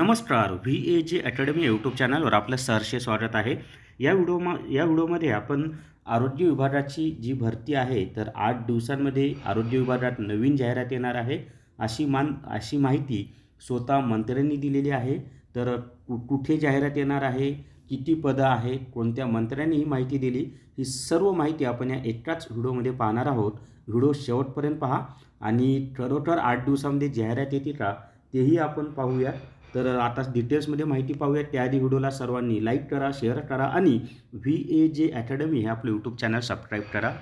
नमस्कार V A जे academy YouTube चॅनलवर आपलं सहर्ष स्वागत आहे. या व्हिडिओ या व्हिडिओमध्ये आपण आरोग्य विभागाची जी भरती आहे तर आठ दिवसांमध्ये आरोग्य विभागात नवीन जाहिरात येणार आहे. अशी मान अशी माहिती स्वतः मंत्र्यांनी दिलेली आहे. तर कु कुठे जाहिरात येणार आहे किती पदं आहे कोणत्या मंत्र्यांनी ही माहिती दिली ही सर्व माहिती आपण या एकाच व्हिडिओमध्ये पाहणार आहोत. व्हिडिओ शेवटपर्यंत पहा आणि खरोखर आठ दिवसामध्ये जाहिरात येते का तेही आपण पाहूया. तर आता डिटेल्समध्ये माहिती पाहूया त्याआधी व्हिडिओला सर्वांनी लाईक करा शेअर करा आणि व्ही ए जे अकॅडमी हे आपलं यूट्यूब चॅनल सबस्क्राईब करा.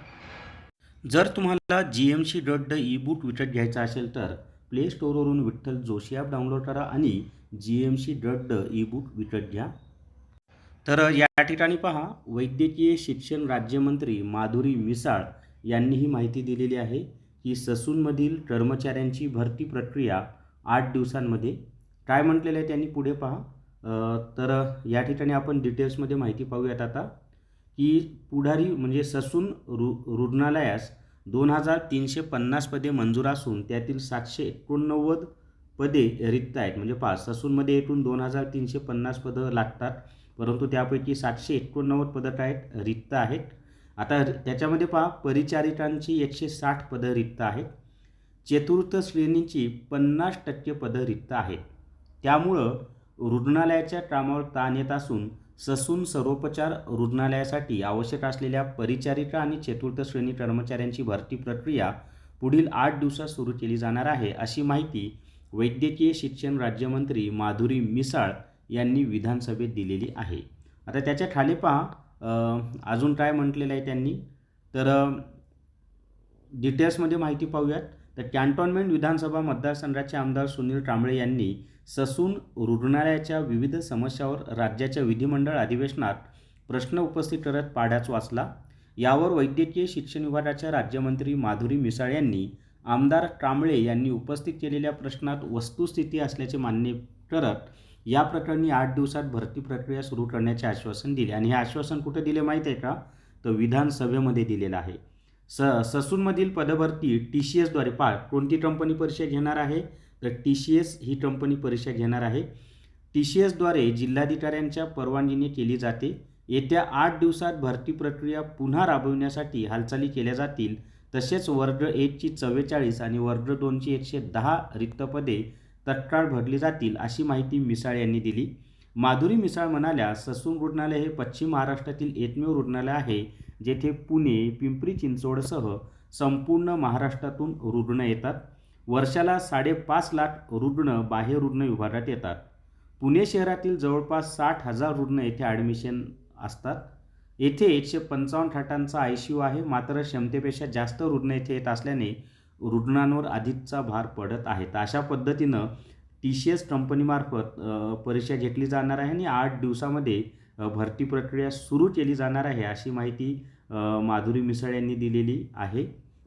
जर तुम्हाला G M C dot the e book विकत घ्यायचा असेल तर प्ले स्टोअरवरून विठ्ठल जोशी ॲप डाउनलोड करा आणि G M C dot the e book विकत घ्या. तर या ठिकाणी पहा वैद्यकीय शिक्षण राज्यमंत्री माधुरी मिसाळ यांनी ही माहिती दिलेली आहे की ससूनमधील कर्मचाऱ्यांची भरती प्रक्रिया आठ दिवसांमध्ये काय म्हटलेलं आहे त्यांनी पुढे पहा. तर या ठिकाणी आपण डिटेल्समध्ये माहिती पाहूयात आता की पुढारी म्हणजे ससून रु रुग्णालयास दोन हजार तीनशे पन्नास पदे मंजूर असून त्यातील सातशे एकोणनव्वद पदे रिक्त आहेत. म्हणजे पहा ससूनमध्ये एकूण दोन हजार तीनशे पन्नास पदं लागतात परंतु त्यापैकी सातशे एकोणनव्वद पदं काय आहेत? रिक्त आहेत. आता त्याच्यामध्ये पहा परिचारिकांची एकशे साठ पदं रिक्त आहेत. चतुर्थ श्रेणीची पन्नास टक्के पदं रिक्त आहेत. त्यामुळं रुग्णालयाच्या कामावर ताण येत असून ससून सर्वोपचार रुग्णालयासाठी आवश्यक असलेल्या परिचारिका आणि चतुर्थ श्रेणी कर्मचाऱ्यांची भरती प्रक्रिया पुढील आठ दिवसात सुरू केली जाणार आहे अशी माहिती वैद्यकीय शिक्षण राज्यमंत्री माधुरी मिसाळ यांनी विधानसभेत दिलेली आहे. आता त्याच्याखाली पहा. अजून काय म्हटलेलं आहे त्यांनी? तर डिटेल्समध्ये माहिती पाहूयात. तर कॅन्टोन्मेंट विधानसभा मतदारसंघाचे आमदार सुनील कांबळे यांनी ससून रुग्णालयाच्या विविध समस्यावर राज्याच्या विधिमंडळ अधिवेशनात प्रश्न उपस्थित करत पाड्याच वाचला. यावर वैद्यकीय शिक्षण विभागाच्या राज्यमंत्री माधुरी मिसाळ यांनी आमदार कांबळे यांनी उपस्थित केलेल्या प्रश्नात वस्तुस्थिती असल्याचे मान्य करत या प्रकरणी आठ दिवसात भरती प्रक्रिया सुरू करण्याचे आश्वासन दिले. आणि हे आश्वासन कुठे दिले माहीत आहे का? तर विधानसभेमध्ये दिलेलं आहे. स ससूनमधील पदभरती टी सी एसद्वारे पा कोणती कंपनी परीक्षा घेणार आहे? तर टी सी एस ही कंपनी परीक्षा घेणार आहे. टी सी एसद्वारे जिल्हाधिकाऱ्यांच्या परवानगीने केली जाते. येत्या आठ दिवसात भरती प्रक्रिया पुन्हा राबविण्यासाठी हालचाली केल्या जातील. तसेच वर्ग एकची चव्वेचाळीस आणि वर्ग दोनची एकशे दहा रिक्त पदे तत्काळ भरली जातील अशी माहिती मिसाळ यांनी दिली. माधुरी मिसाळ म्हणाल्या ससून रुग्णालय हे पश्चिम महाराष्ट्रातील एकमेव रुग्णालय आहे. जेथे पुणे पिंपरी चिंचवडसह संपूर्ण महाराष्ट्रातून रुग्ण येतात. वर्षाला साडेपाच लाख रुग्ण बाह्य रुग्ण विभागात येतात. पुणे शहरातील जवळपास साठ हजार रुग्ण येथे ॲडमिशन असतात. येथे एकशे पंचावन्न खाटांचा आय सी यू आहे. मात्र क्षमतेपेक्षा जास्त रुग्ण येथे येत असल्याने रुग्णांवर अधिकचा भार पडत आहे. तर अशा पद्धतीनं टी सी एस कंपनीमार्फत परीक्षा घेतली जाणार आहे आणि आठ दिवसामध्ये भरती प्रक्रिया सुरू केली जाणार आहे अशी माहिती माधुरी मिसाळ यांनी दिलेली आहे.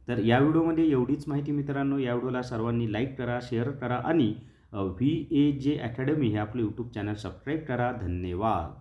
तर या व्हिडिओमध्ये एवढीच माहिती मित्रांनो या व्हिडिओला सर्वांनी लाईक करा शेअर करा आणि व्ही ए जे अकॅडमी हे आपलं यूट्यूब चॅनल सबस्क्राईब करा. धन्यवाद.